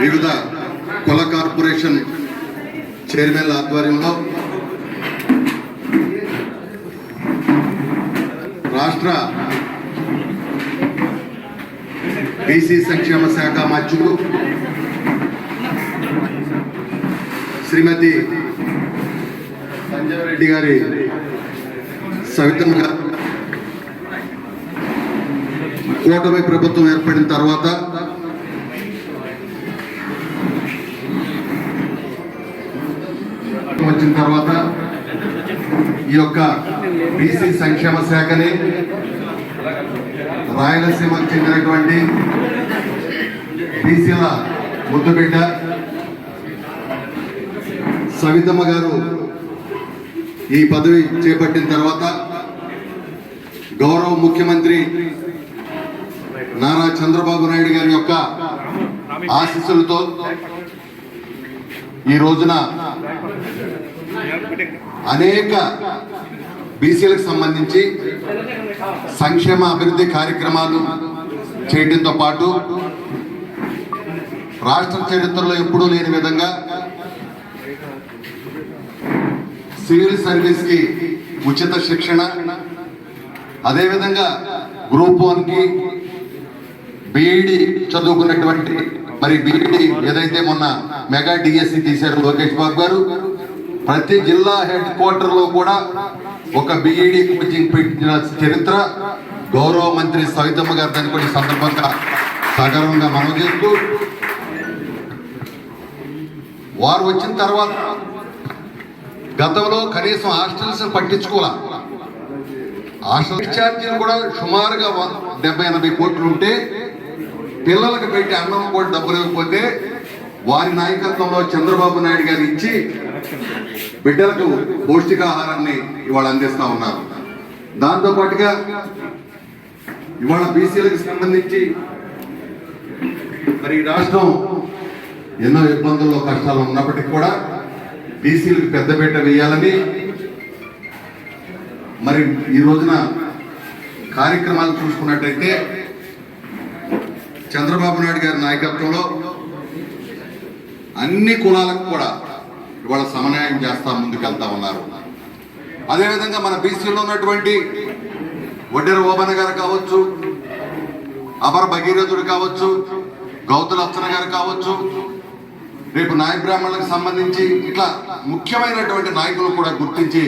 వివిధ కుల కార్పొరేషన్ చైర్మన్ల ఆధ్వర్యంలో రాష్ట్ర బీసీ సంక్షేమ శాఖ మధ్యులు శ్రీమతి సంజయ్ రెడ్డి గారి సవితమ్మ గారు. కూటమి ప్రభుత్వం ఏర్పడిన తర్వాత వచ్చిన తర్వాత ఈ యొక్క బీసీ సంక్షేమ శాఖని రాయలసీమకు చెందినటువంటి బీసీల ముద్దుబిడ్డ సవితమ్మ గారు ఈ పదవి చేపట్టిన తర్వాత గౌరవ ముఖ్యమంత్రి నారా చంద్రబాబు నాయుడు గారి యొక్క ఆశీస్సులతో ఈ రోజున అనేక బీసీలకు సంబంధించి సంక్షేమ అభివృద్ధి కార్యక్రమాలు చేయడంతో పాటు రాష్ట్ర చరిత్రలో ఎప్పుడూ లేని విధంగా సివిల్ సర్వీస్కి ఉచిత శిక్షణ అదేవిధంగా గ్రూప్ వన్కి బీఈడి చదువుకున్నటువంటి మరి బీఈడి ఏదైతే మొన్న మెగా డిఎస్సి తీశారు లోకేష్ బాబు గారు ప్రతి జిల్లా హెడ్ క్వార్టర్లో కూడా ఒక బిఈడి కోచింగ్ పెట్టిన చరిత్ర గౌరవ మంత్రి సవితమ్మ గారు దాన్ని సందర్భంగా సగర్వంగా మనం చేస్తూ వారు వచ్చిన తర్వాత గతంలో కనీసం హాస్టల్స్ పట్టించుకోలే హాస్టల్ ఛార్జీలు కూడా సుమారుగా డెబ్బై ఎనభై కోట్లు ఉంటే పిల్లలకు పెట్టి అన్నం కూడా డబ్బులు ఇవ్వకపోతే వారి నాయకత్వంలో చంద్రబాబు నాయుడు గారు ఇచ్చి బిడ్డలకు పౌష్టికాహారాన్ని ఇవాళ అందిస్తా ఉన్నారు. దాంతో పాటుగా ఇవాళ బీసీలకు సంబంధించి మరి ఈ రాష్ట్రం ఎన్నో ఇబ్బందుల్లో కష్టాలు ఉన్నప్పటికీ కూడా బీసీలకు పెద్దపీట వేయాలని మరి ఈ రోజున కార్యక్రమాలు చూసుకున్నట్టయితే చంద్రబాబు నాయుడు గారి నాయకత్వంలో అన్ని కులాలకు కూడా ఇవాళ సమన్వయం చేస్తా ముందుకెళ్తా ఉన్నారు. అదేవిధంగా మన బీసీలో ఉన్నటువంటి వడ్డెర ఓబన గారు కావచ్చు అమర భగీరథుడు కావచ్చు గౌతుల అప్సన గారు కావచ్చు రేపు నాయ బ్రాహ్మణులకు సంబంధించి ఇట్లా ముఖ్యమైనటువంటి నాయకులు కూడా గుర్తించి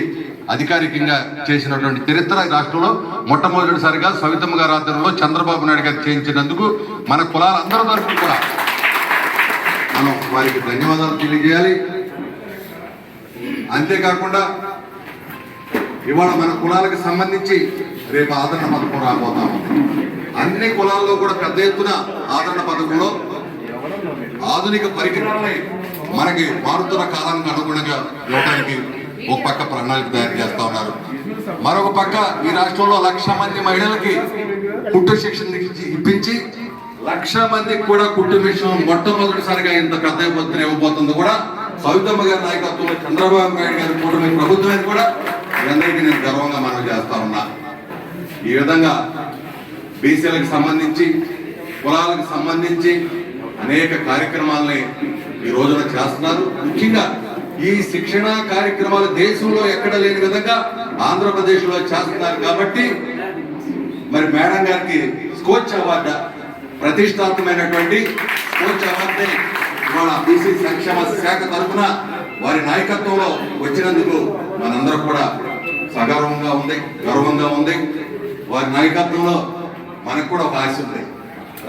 అధికారికంగా చేసినటువంటి చరిత్ర రాష్ట్రంలో మొట్టమొదటిసారిగా సవితమ్మ గారి ఆధ్వర్యంలో చంద్రబాబు నాయుడు గారు చేయించినందుకు మన కులాలందరి తరఫున కూడా మనం వారికి ధన్యవాదాలు తెలియజేయాలి. అంతేకాకుండా ఇవాళ మన కులాలకు సంబంధించి రేపు ఆదరణ పథకం రాబోతా ఉంది. అన్ని కులాల్లో కూడా పెద్ద ఎత్తున ఆదరణ పథకంలో ఆధునిక పరికరాలని మనకి మారుతున్న కాలానికి అనుగుణంగా ఇవ్వడానికి ఒక పక్క ప్రణాళిక తయారు చేస్తా ఉన్నారు. మరొక పక్క ఈ రాష్ట్రంలో లక్ష మంది మహిళలకి కుట్టు శిక్షణ ఇప్పించి లక్ష మందికి కూడా కుట్టు మిషన్ మొట్టమొదటిసారిగా ఇంత పెద్ద ఎత్తున ఇవ్వబోతుంది కూడా సవితమ్మ గారి నాయకత్వంలో చంద్రబాబు నాయుడు గారి కూటమి ప్రభుత్వానికి కూడా అందరికీ నేను గర్వంగా మనం చేస్తా ఉన్నా. ఈ విధంగా బీసీలకు సంబంధించి కులాలకు సంబంధించి అనేక కార్యక్రమాలని ఈ రోజున చేస్తున్నారు. ముఖ్యంగా ఈ శిక్షణ కార్యక్రమాలు దేశంలో ఎక్కడ లేని విధంగా ఆంధ్రప్రదేశ్లో చేస్తున్నారు కాబట్టి మరి మేడం గారికి స్కోచ్ అవార్డు ప్రతిష్టాత్మకమైనటువంటి స్కోచ్ అవార్డుని ఇవాళ బీసీ సంక్షేమ శాఖ తరఫున వారి నాయకత్వంలో వచ్చినందుకు మనందరం కూడా సగర్వంగా ఉంది గర్వంగా ఉంది. వారి నాయకత్వంలో మనకు కూడా ఒక ఆశ ఉంది.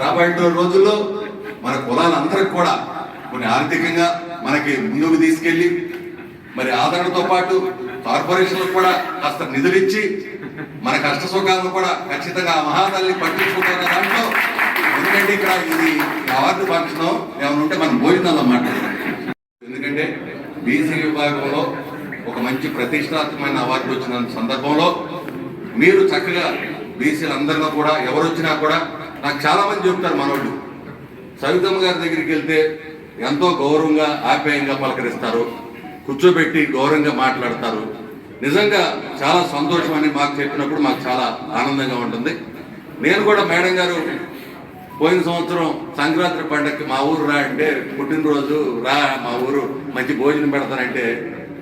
రాబోయే రోజుల్లో మన కులాలందరికి కూడా కొన్ని ఆర్థికంగా మనకి ముందుకు తీసుకెళ్ళి మరి ఆదరణతో పాటు కార్పొరేషన్లకు కూడా కాస్త నిధులు ఇచ్చి మన కష్ట సుఖాలను కూడా ఖచ్చితంగా మహాతల్లి పట్టించుకుంటున్న దాంట్లో ఎందుకంటే ఇక్కడ ఇది అవార్డు ఫంక్షన్ ఏమైనా ఉంటే మనం భోజనాలు అన్నమాట. ఎందుకంటే బీసీ విభాగంలో ఒక మంచి ప్రతిష్టాత్మకమైన అవార్డు వచ్చిన సందర్భంలో మీరు చక్కగా బీసీలందరిలో కూడా ఎవరు వచ్చినా కూడా నాకు చాలామంది చెప్తారు మనోళ్ళు. సవితమ్మ గారి దగ్గరికి వెళ్తే ఎంతో గౌరవంగా ఆప్యాయంగా పలకరిస్తారు. కూర్చోబెట్టి గౌరవంగా మాట్లాడతారు. నిజంగా చాలా సంతోషం అని మాకు చెప్పినప్పుడు మాకు చాలా ఆనందంగా ఉంటుంది. నేను కూడా మేడం గారు పోయిన సంవత్సరం సంక్రాంతి పండగకి మా ఊరు రా అంటే పుట్టినరోజు రా మా ఊరు మంచి భోజనం పెడతానంటే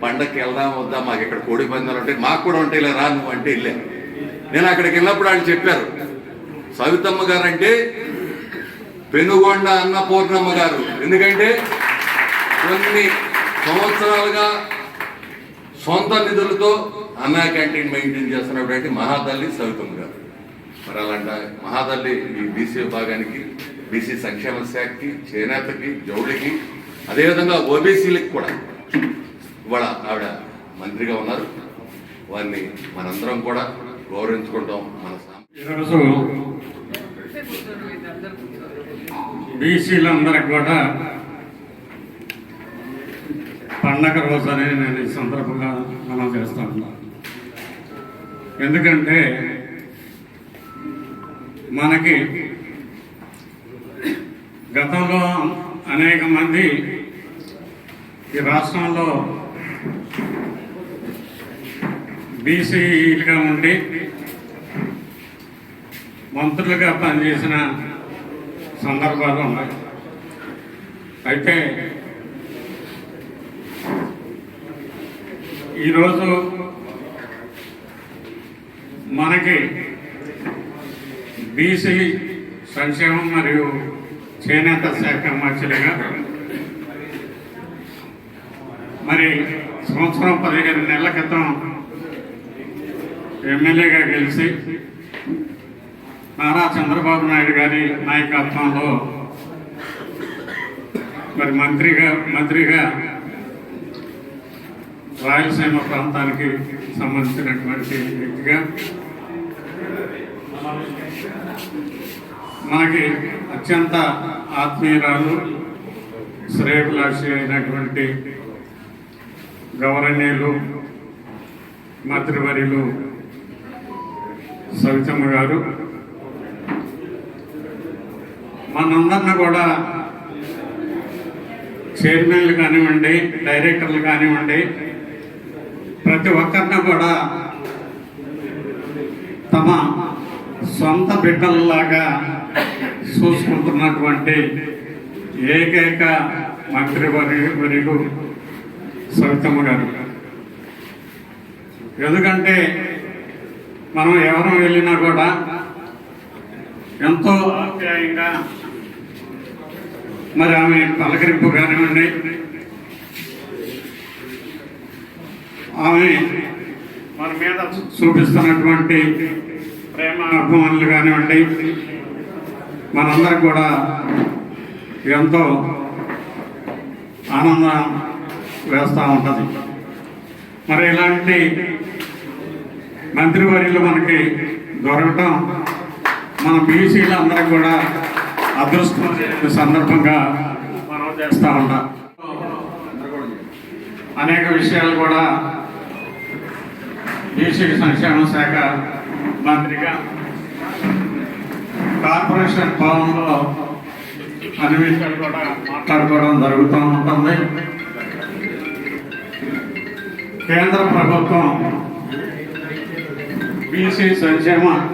పండగకి వెళ్దాం వద్దా మాకు ఇక్కడ కోడి పందాలు ఉంటాయి మాకు కూడా ఉంటాయి ఇలా రా నువ్వు అంటే వెళ్ళా. నేను అక్కడికి వెళ్ళినప్పుడు వాళ్ళు చెప్పారు సవితమ్మ గారు అంటే పెనుగొండ అన్నపూర్ణమ్మ గారు. ఎందుకంటే కొన్ని సంవత్సరాలుగా సొంత నిధులతో అన్నా క్యాంటీన్ మెయింటైన్ చేస్తున్నటువంటి మహాతల్లి సవితమ్మ గారు. మరి అలాంటి మహాతల్లి ఈ బీసీ విభాగానికి బీసీ సంక్షేమ శాఖకి చేనేతకి జౌళికి అదేవిధంగా ఓబీసీలకు కూడా ఇవాళ ఆవిడ మంత్రిగా ఉన్నారు. వారిని మనందరం కూడా గౌరవించుకుంటాం. మన సా- ఈరోజు బీసీలందరికి కూడా పండగ రోజు అనేది నేను ఈ సందర్భంగా మనం చేస్తా ఉన్నాను. ఎందుకంటే మనకి గతంలో అనేక మంది ఈ రాష్ట్రంలో బీసీలుగా ఉండి మంత్రులుగా పనిచేసిన సందర్భాలు ఉన్నాయి. అయితే ఈరోజు మనకి బీసీ సంక్షేమం మరియు చేనేత శాఖ మంత్రిగా మరి సంవత్సరం పదిహేను నెలల క్రితం ఎమ్మెల్యేగా గెలిచి నారా చంద్రబాబు నాయుడు గారి నాయకత్వంలో మరి మంత్రిగా మంత్రిగా రాయలసీమ ప్రాంతానికి సంబంధించినటువంటి వ్యక్తిగా మనకి అత్యంత ఆత్మీయురాలు శ్రేయభిలాషి అయినటువంటి గౌరవనీయులు మంత్రివర్యులు సవితమ్మ గారు. మనందరిని కూడా చైర్మన్లు కానివ్వండి డైరెక్టర్లు కానివ్వండి ప్రతి ఒక్కరిని కూడా తమ సొంత బిడ్డల్లాగా చూసుకుంటున్నటువంటి ఏకైక మంత్రి వర్యులు సవితమ్మ గారు. ఎందుకంటే మనం ఎవరు వెళ్ళినా కూడా ఎంతో ఆప్యాయంగా మరి ఆమె పలకరింపు కానివ్వండి ఆమె మన మీద చూపిస్తున్నటువంటి ప్రేమ అభిమానులు కానివ్వండి మనందరం కూడా ఎంతో ఆనందం వేస్తూ ఉంటుంది. మరి ఇలాంటి మంత్రివర్యులు మనకి దొరకటం మన బీసీలు అందరం కూడా అదృష్టం సందర్భంగా మనం చేస్తూ ఉంటాం. అనేక విషయాలు కూడా బీసీ సంక్షేమ శాఖ మంత్రిగా కార్పొరేషన్ భవన్లో అన్ని విషయాలు కూడా మాట్లాడుకోవడం జరుగుతూ ఉంటుంది. కేంద్ర ప్రభుత్వం బీసీ సంక్షేమ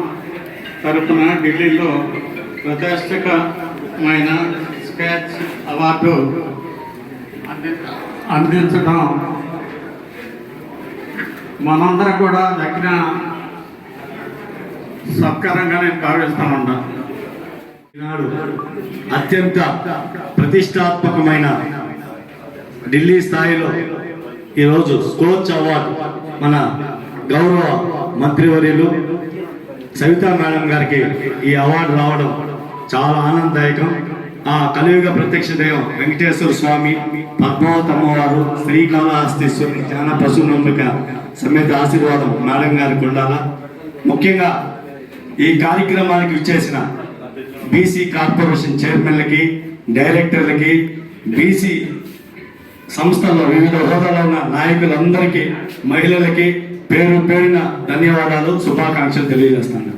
తరపున ఢిల్లీలో ప్రతిష్ఠితమైన స్కెచ్ అవార్డు అంది- అందించడం. మనందరం కూడా దక్కిన సత్కారంగా నేను భావిస్తా ఈనాడు అత్యంత ప్రతిష్టాత్మకమైన ఢిల్లీ స్థాయిలో ఈరోజు స్కోచ్ అవార్డు మన గౌరవ మంత్రివర్యులు సవితా మేడం గారికి ఈ అవార్డు రావడం చాలా ఆనందదాయకం. ఆ కలియుగ ప్రత్యక్ష దైవం వెంకటేశ్వర స్వామి పద్మావతి అమ్మవారు శ్రీకాళహస్తీశ్వరి జ్ఞాన పశునంబిక సమేత ఆశీర్వాదం మేడం గారికి ఉండాలా? ముఖ్యంగా ఈ కార్యక్రమానికి ఇచ్చేసిన బీసీ కార్పొరేషన్ చైర్మన్లకి డైరెక్టర్లకి బీసీ సంస్థల్లో వివిధ హోదాలో ఉన్న నాయకులందరికీ మహిళలకి పేరు పేరున ధన్యవాదాలు శుభాకాంక్షలు తెలియజేస్తాను.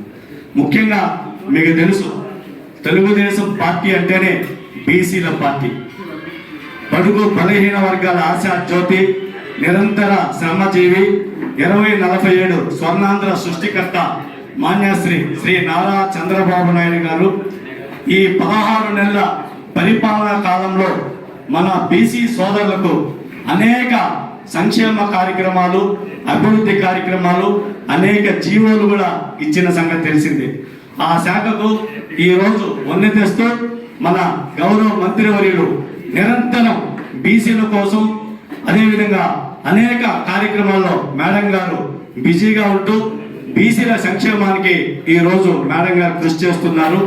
ముఖ్యంగా మీకు తెలుసు తెలుగుదేశం పార్టీ అంటేనే బీసీల పార్టీ. బడుగు బలహీన వర్గాల ఆశా జ్యోతి నిరంతర శ్రమజీవి ఇరవై నలభై ఏడు స్వర్ణాంధ్ర సృష్టికర్త మాన్యశ్రీ శ్రీ నారా చంద్రబాబు నాయుడు గారు ఈ పదహారు నెలల పరిపాలనా కాలంలో మన బీసీ సోదరులకు అనేక సంక్షేమ కార్యక్రమాలు అభివృద్ధి కార్యక్రమాలు అనేక జీవోలు కూడా ఇచ్చిన సంగతి తెలిసింది. ఆ శాఖకు ఈ రోజు వన్నె తెస్తూ మన గౌరవ మంత్రివర్యులు నిరంతరం బీసీల కోసం అదేవిధంగా అనేక కార్యక్రమాల్లో మేడం గారు బిజీగా ఉంటూ బీసీల సంక్షేమానికి ఈరోజు రోజు మేడం గారు కృషి చేస్తున్నారు.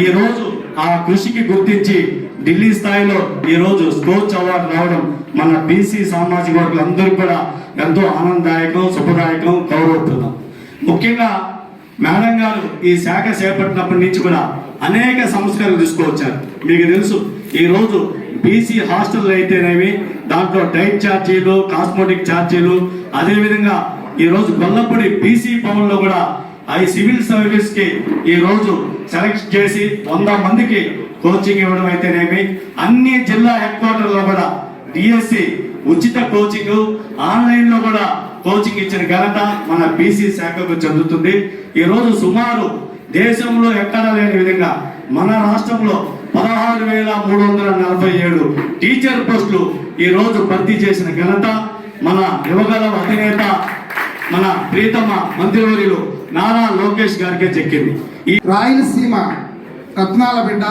ఈ రోజు ఆ కృషికి గుర్తించి ఢిల్లీ స్థాయిలో ఈరోజు స్పోర్ట్స్ స్కోచ్ అవార్డు రావడం మన బీసీ సామాజిక వర్గులందరికీ కూడా ఎంతో ఆనందదాయకం శుభదాయకం గౌరవప్రదం. ముఖ్యంగా మేడం గారు ఈ శాఖ చేపట్టినప్పటి నుంచి కూడా అనేక సంస్కరణలు తీసుకువచ్చారు. మీకు తెలుసు ఈరోజు బీసీ హాస్టల్ అయితేనేమి దాంట్లో డైట్ ఛార్జీలు కాస్మోటిక్ ఛార్జీలు అదేవిధంగా ఈ రోజు గొల్లపూడి బీసీ భవన్లో కూడా ఆ సివిల్ సర్వీస్కి ఈ రోజు సెలెక్ట్ చేసి వంద మందికి కోచింగ్ ఇవ్వడం అయితేనేమి అన్ని జిల్లా హెడ్ క్వార్టర్లో కూడా డిఎస్సి ఉచిత కోచింగ్ ఆన్లైన్లో కూడా కోచింగ్ ఇచ్చిన ఘనత మన బీసీ శాఖకు చెందుతుంది. ఈ రోజు సుమారు దేశంలో ఎక్కడా లేని విధంగా మన రాష్ట్రంలో పదహారు వేల మూడు వందల నలభై ఏడు టీచర్ పోస్టులు ఈ రోజు భర్తీ చేసిన ఘనత మన యువగల అధినేత మన ప్రీతమ మంత్రివర్యులు నారా లోకేష్ గారికే చెక్కింది. ఈ రాయలసీమ రత్నాల బిడ్డ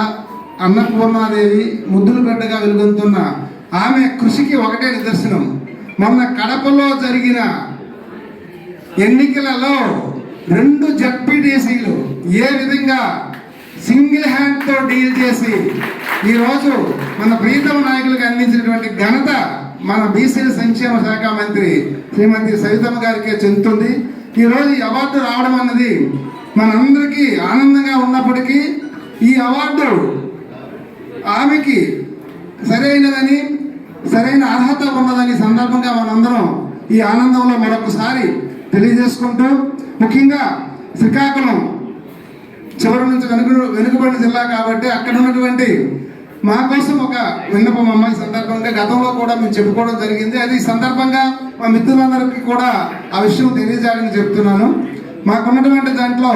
అన్నపూర్ణాదేవి ముద్దుల బిడ్డగా వెలుగొందుతున్న ఆమె కృషికి ఒకటే నిదర్శనం. మొన్న కడపలో జరిగిన ఎన్నికలలో రెండు జడ్పీటీసీలు ఏ విధంగా సింగిల్ హ్యాండ్తో డీల్ చేసి ఈరోజు మన ప్రీతమ నాయకులకు అందించినటువంటి ఘనత మన బీసీల సంక్షేమ శాఖ మంత్రి శ్రీమతి సవితమ్మ గారికే చెందుతుంది. ఈరోజు ఈ అవార్డు రావడం అన్నది మనందరికీ ఆనందంగా ఉన్నప్పటికీ ఈ అవార్డు ఆమెకి సరైనదని సరైన అర్హత ఉన్నదని సందర్భంగా మనందరం ఈ ఆనందంలో మరొకసారి తెలియజేసుకుంటూ ముఖ్యంగా శ్రీకాకుళం చివరి నుంచి వెనుక వెనుకబడిన జిల్లా కాబట్టి అక్కడ ఉన్నటువంటి మా కోసం ఒక విన్నపం అమ్మాయి సందర్భంగా. గతంలో కూడా మేము చెప్పుకోవడం జరిగింది. అది ఈ సందర్భంగా మా మిత్రులందరికీ కూడా ఆ విషయం తెలియజేయాలని చెప్తున్నాను. మాకున్నటువంటి దాంట్లో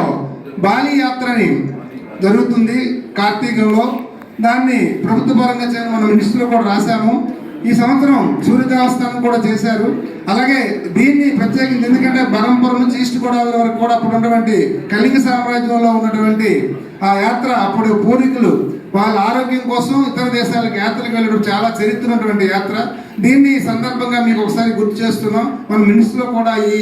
బాలి యాత్రని జరుగుతుంది కార్తీకంలో. దాన్ని ప్రభుత్వ పరంగా చేయడం మన మినిస్టర్లు కూడా రాశాము. ఈ సంవత్సరం సూర్య దేవస్థానం కూడా చేశారు. అలాగే దీన్ని ప్రత్యేకించి ఎందుకంటే బరంపురం నుంచి ఈస్ట్ గోదావరి వరకు కూడా అప్పుడు ఉన్నటువంటి కళింగ సామ్రాజ్యంలో ఉన్నటువంటి ఆ యాత్ర అప్పుడు పూర్వీకులు వాళ్ళ ఆరోగ్యం కోసం ఇతర దేశాలకు యాత్రలకు వెళ్ళడం చాలా చరిత్ర ఉన్నటువంటి యాత్ర. దీన్ని ఈ సందర్భంగా మీకు ఒకసారి గుర్తు చేస్తున్నాం. మన మినిస్ట్లో కూడా ఈ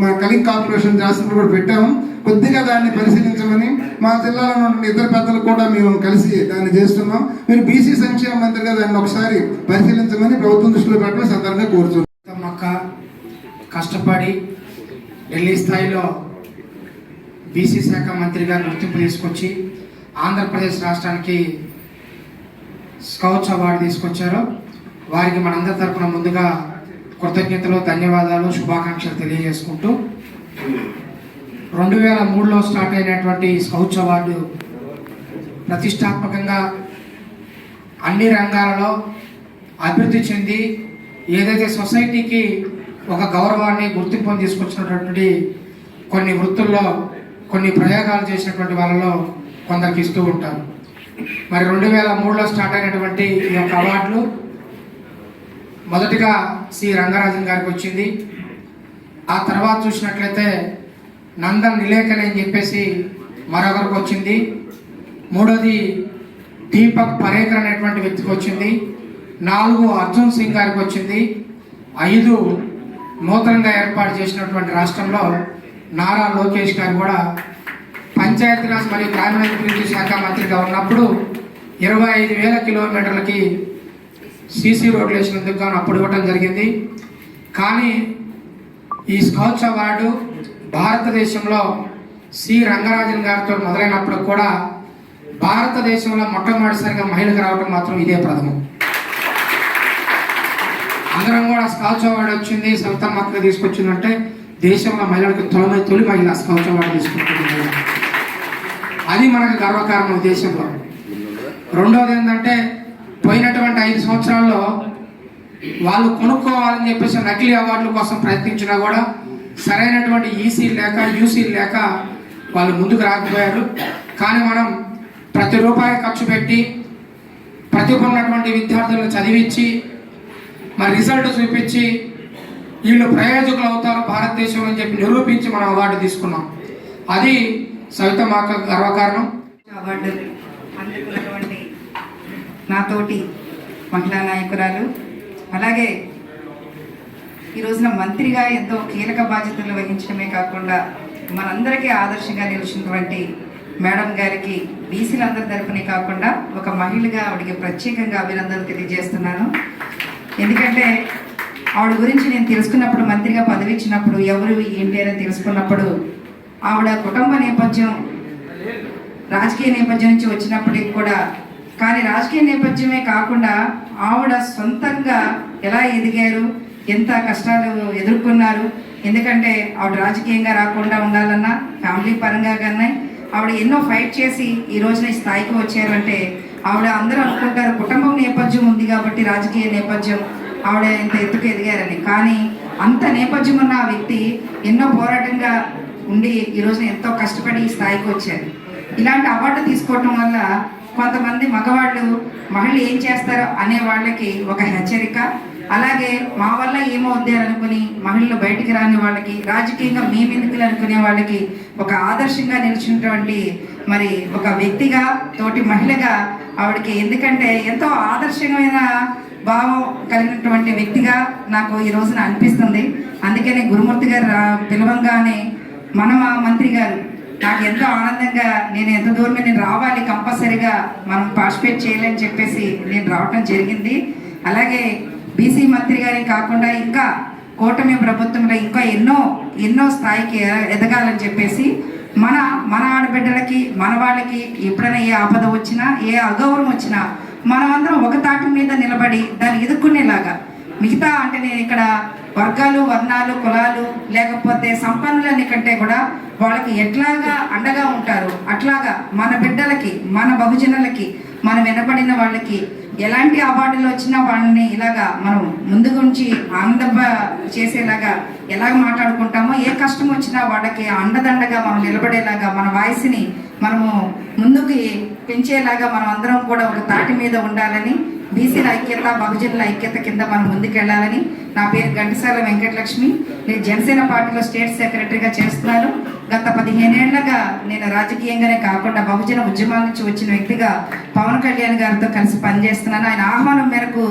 మన కలింగ్ కార్పొరేషన్ శాసనం కూడా పెట్టాము. కొద్దిగా దాన్ని పరిశీలించమని మా జిల్లాలో ఉన్న ఇతర పెద్దలు కూడా మేము కలిసి దాన్ని చేస్తున్నాం. మీరు బీసీ సంక్షేమ మంత్రిగా దాన్ని ఒకసారి పరిశీలించమని ప్రభుత్వం దృష్టిలో పెట్టడం సందర్భంగా కోరుతున్నాం కష్టపడి ఢిల్లీ స్థాయిలో బీసీ శాఖ మంత్రిగా గుర్తింపు తీసుకొచ్చి ఆంధ్రప్రదేశ్ రాష్ట్రానికి స్కౌట్స్ అవార్డు తీసుకొచ్చారు. వారికి మనందరి తరపున ముందుగా కృతజ్ఞతలు ధన్యవాదాలు శుభాకాంక్షలు తెలియజేసుకుంటూ రెండు వేల మూడులో స్టార్ట్ అయినటువంటి స్కౌట్స్ అవార్డు ప్రతిష్టాత్మకంగా అన్ని రంగాలలో అభివృద్ధి చెంది ఏదైతే సొసైటీకి ఒక గౌరవాన్ని గుర్తింపుని తీసుకొచ్చినటువంటి కొన్ని వృత్తుల్లో కొన్ని ప్రయోగాలు చేసినటువంటి వాళ్ళలో కొందరికి ఇస్తూ ఉంటారు. మరి రెండు వేల మూడులో స్టార్ట్ అయినటువంటి ఈ యొక్క అవార్డులు మొదటిగా సి. రంగరాజన్ గారికి వచ్చింది. ఆ తర్వాత చూసినట్లయితే నందన్ నిలేకని అని చెప్పేసి మరొకరికి వచ్చింది. మూడోది దీపక్ పరేకర్ అనేటువంటి వ్యక్తికి వచ్చింది. నాలుగు అర్జున్ సింగ్ గారికి వచ్చింది. ఐదు నూతనంగా ఏర్పాటు చేసినటువంటి రాష్ట్రంలో నారా లోకేష్ గారు కూడా పంచాయతీరాజ్ మరియు గ్రామీణాభివృద్ధి శాఖ మంత్రిగా ఉన్నప్పుడు ఇరవై ఐదు వేల కిలోమీటర్లకి సీసీ రోడ్లు వేసినందుకు గాను అప్పుడు ఇవ్వడం జరిగింది. కానీ ఈ స్కౌట్స్ అవార్డు భారతదేశంలో సి రంగరాజన్ గారితో మొదలైనప్పుడు కూడా భారతదేశంలో మొట్టమొదటిసారిగా మహిళకు రావడం మాత్రం ఇదే ప్రథమం. అందరం కూడా స్కౌట్స్ అవార్డు వచ్చింది సొంత మాత్రమే తీసుకొచ్చిందంటే దేశంలో మహిళలకు తొలమై తొలి మహిళ స్కౌట్స్ అవార్డు తీసుకుంటుంది అది మనకు గర్వకారణం ఉద్దేశం దేశంలో రెండోది ఏంటంటే పోయినటువంటి ఐదు సంవత్సరాల్లో వాళ్ళు కొనుక్కోవాలని చెప్పేసి నకిలీ అవార్డుల కోసం ప్రయత్నించినా కూడా సరైనటువంటి ఈసీ లేక యూసీ లేక వాళ్ళు ముందుకు రాకపోయారు. కానీ మనం ప్రతి రూపాయి ఖర్చు పెట్టి ప్రతిభ ఉన్నటువంటి విద్యార్థులను చదివించి మరి రిజల్ట్ చూపించి వీళ్ళు ప్రయోజకులు అవుతారు భారతదేశం అని చెప్పి నిరూపించి మనం అవార్డు తీసుకున్నాం. అది సవితమాక గర్వకారణం? అవార్డు అందుకున్నటువంటి నాతోటి మహిళా నాయకురాలు. అలాగే ఈ రోజున మంత్రిగా ఎంతో కీలక బాధ్యతలు వహించడమే కాకుండా మనందరికీ ఆదర్శంగా నిలిచినటువంటి మేడం గారికి బీసీలందరి తరపునే కాకుండా ఒక మహిళగా ఆవిడకి ప్రత్యేకంగా అభినందనలు తెలియజేస్తున్నాను. ఎందుకంటే ఆవిడ గురించి నేను తెలుసుకున్నప్పుడు మంత్రిగా పదవి ఇచ్చినప్పుడు ఎవరు ఏంటి అని తెలుసుకున్నప్పుడు ఆవిడ కుటుంబ నేపథ్యం రాజకీయ నేపథ్యం నుంచి వచ్చినప్పటికి కూడా. కానీ రాజకీయ నేపథ్యమే కాకుండా ఆవిడ సొంతంగా ఎలా ఎదిగారు ఎంత కష్టాలు ఎదుర్కొన్నారు ఎందుకంటే ఆవిడ రాజకీయంగా రాకుండా ఉండాలన్నా ఫ్యామిలీ పరంగా కానీ ఆవిడ ఎన్నో ఫైట్ చేసి ఈ రోజున ఈ స్థాయికి వచ్చారంటే ఆవిడ అందరూ అనుకుంటారు కుటుంబం నేపథ్యం ఉంది కాబట్టి రాజకీయ నేపథ్యం ఆవిడ ఇంత ఎత్తుకు ఎదిగారని. కానీ అంత నేపథ్యం ఉన్న ఆ వ్యక్తి ఎన్నో పోరాటంగా ఉండి ఈ ఎంతో కష్టపడి ఈ స్థాయికి వచ్చారు. ఇలాంటి అవార్డు తీసుకోవటం వల్ల కొంతమంది మగవాళ్ళు మహిళలు ఏం చేస్తారో అనే వాళ్ళకి ఒక హెచ్చరిక. అలాగే మా వల్ల ఏమవుద్ది అని అనుకుని మహిళలు బయటికి రాని వాళ్ళకి రాజకీయంగా మేమెందుకులు అనుకునే వాళ్ళకి ఒక ఆదర్శంగా నిలిచినటువంటి మరి ఒక వ్యక్తిగా తోటి మహిళగా ఆవిడకి ఎందుకంటే ఎంతో ఆదర్శమైన భావం కలిగినటువంటి వ్యక్తిగా నాకు ఈ రోజున అనిపిస్తుంది. అందుకనే గురుమూర్తి గారు రా- పిలవంగానే మన మంత్రి గారు నాకు ఎంతో ఆనందంగా నేను ఎంత దూరం నేను రావాలి కంపల్సరిగా మనం పార్టిసిపేట్ చేయాలని చెప్పేసి నేను రావటం జరిగింది. అలాగే బీసీ మంత్రి గారే కాకుండా ఇంకా కూటమి ప్రభుత్వంలో ఇంకా ఎన్నో ఎన్నో స్థాయికి ఎదగాలని చెప్పేసి మన మన ఆడబిడ్డలకి మన వాళ్ళకి ఎప్పుడైనా ఏ ఆపద వచ్చినా ఏ అగౌరవం వచ్చినా మనమందరం ఒక తాటి మీద నిలబడి దాన్ని ఎదుర్కొనేలాగా. మిగతా అంటే నేను ఇక్కడ వర్గాలు వర్ణాలు కులాలు లేకపోతే సంపన్నులని కంటే కూడా వాళ్ళకి ఎట్లాగా అండగా ఉంటారు అట్లాగా మన బిడ్డలకి మన బహుజనులకి మన వెనబడిన వాళ్ళకి ఎలాంటి అవార్డులు వచ్చినా వాళ్ళని ఇలాగా మనం ముందుగుంచి ఆనందప చేసేలాగా ఎలాగ మాట్లాడుకుంటామో ఏ కష్టం వచ్చినా వాళ్ళకి అండదండగా మనం నిలబడేలాగా మన వాయిస్ని మనము ముందుకి పెంచేలాగా మనం అందరం కూడా ఒక తాటి మీద ఉండాలని బీసీల ఐక్యత బహుజనుల ఐక్యత కింద మనం ముందుకెళ్ళాలని నా పేరు ఘంటసాల వెంకటలక్ష్మి. నేను జనసేన పార్టీలో స్టేట్ సెక్రటరీగా చేస్తున్నాను. గత పదిహేనేళ్ళుగా నేను రాజకీయంగానే కాకుండా బహుజన ఉద్యమాల నుంచి వచ్చిన వ్యక్తిగా పవన్ కళ్యాణ్ గారితో కలిసి పనిచేస్తున్నాను. ఆయన ఆహ్వానం మేరకు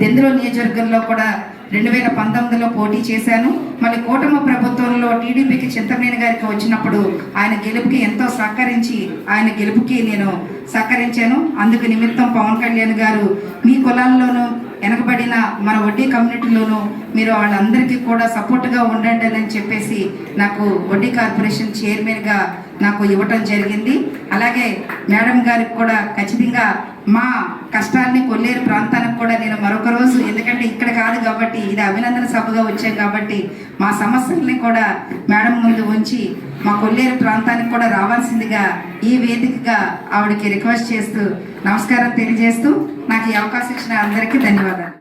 దెందులో నియోజకవర్గంలో కూడా రెండు వేల పంతొమ్మిదిలో పోటీ చేశాను. మళ్ళీ కూటమి ప్రభుత్వంలో టీడీపీకి చింతమేని గారికి వచ్చినప్పుడు ఆయన గెలుపుకి ఎంతో సహకరించి ఆయన గెలుపుకి నేను సహకరించాను. అందుకు నిమిత్తం పవన్ కళ్యాణ్ గారు మీ కులాల్లోనూ వెనకబడిన మన వడ్డీ కమ్యూనిటీలోనూ మీరు వాళ్ళందరికీ కూడా సపోర్ట్గా ఉండండి అని చెప్పేసి నాకు వడ్డీ కార్పొరేషన్ చైర్మన్గా నాకు ఇవ్వటం జరిగింది. అలాగే మేడం గారికి కూడా ఖచ్చితంగా మా కష్టాన్ని కొల్లేరు ప్రాంతానికి కూడా నేను మరొక రోజు ఎందుకంటే ఇక్కడ కాదు కాబట్టి ఇది అభినందన సభగా వచ్చాం కాబట్టి మా సమస్యల్ని కూడా మేడం ముందు ఉంచి మా కొల్లేరు ప్రాంతానికి కూడా రావాల్సిందిగా ఈ వేదికగా ఆవిడకి రిక్వెస్ట్ చేస్తూ నమస్కారం తెలియజేస్తూ నాకు ఈ అవకాశం ఇచ్చిన అందరికీ ధన్యవాదాలు.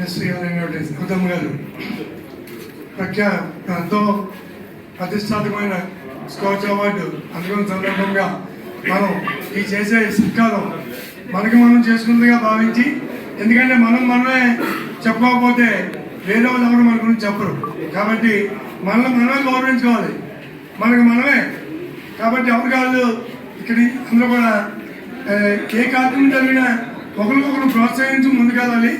మినిస్ట్రీ అయినటువంటి గౌతమ్ గారు ప్రఖ్యా ఎంతో ప్రతిష్టాత్మకమైన స్కోచ్ అవార్డు అందుకున్న సందర్భంగా మనం ఈ చేసే సత్కారం మనకి మనం చేసుకున్నదిగా భావించి ఎందుకంటే మనం మనమే చెప్పకపోతే వేరే వాళ్ళు ఎవరు మన గురించి చెప్పరు. కాబట్టి మనల్ని మనమే గౌరవించుకోవాలి. మనకు మనమే. కాబట్టి ఎవరు కాదు ఇక్కడ అందరూ కూడా ఏ కార్యక్రమం జరిగినా ఒకరికొకరు ప్రోత్సహించి ముందుకెళ్ళాలి.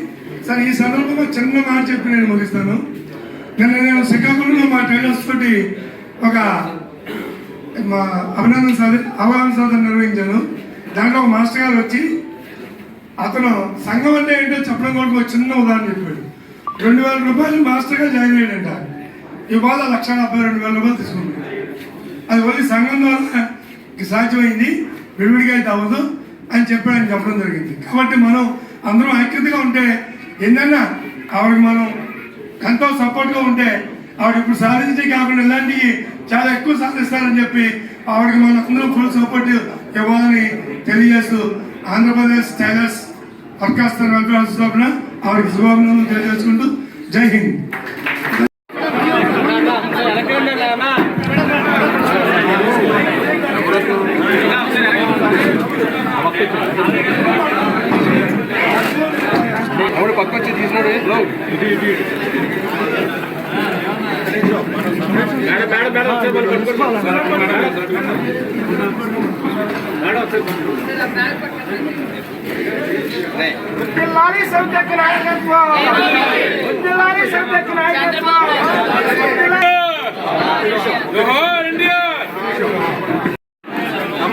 సరే ఈ సందర్భంలో చిన్న మాట చెప్పి నేను ముగిస్తాను. నిన్న నేను శ్రీకాకుళంలో మా టైలర్స్ తోటి ఒక మా అభినందన సాధ అవగాహన సాధన నిర్వహించాను. దాంట్లో ఒక మాస్టర్ గారు వచ్చి అతను సంఘం అంటే ఏంటో చెప్పడం కొరకు ఒక చిన్న ఉదాహరణ చెప్పాడు. రెండు వేల రూపాయలు మాస్టర్గా జాయిన్ అయ్యాడంట. ఇవాళ లక్ష డెబ్బై రెండు వేల రూపాయలు తీసుకుంటాడు అది ఓన్లీ సంఘం ద్వారా సాధ్యమైంది. విడివిడిగా అయితే అవ్వదు అని చెప్పి ఆయన చెప్పడం జరిగింది. కాబట్టి మనం అందరం ఐక్యతగా ఉంటే ఏంటన్నా ఆవిడకి మనం ఎంతో సపోర్ట్గా ఉంటే ఆవిడ ఇప్పుడు సాధించే కాకుండా ఇలాంటివి చాలా ఎక్కువ సాధిస్తారని చెప్పి ఆవిడకి మనం అందరం ఫుల్ సపోర్ట్ ఇవ్వాలని తెలియజేస్తూ ఆంధ్రప్రదేశ్ టైలర్స్ వర్కర్స్ వెల్ఫేర్ తరఫున ఆవిడకి శుభాభినందనలు తెలియజేసుకుంటూ జై Hind. او ڏي ڏي ڏي ها ها ها ها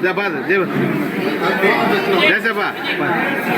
Dá base, deu. Desce a.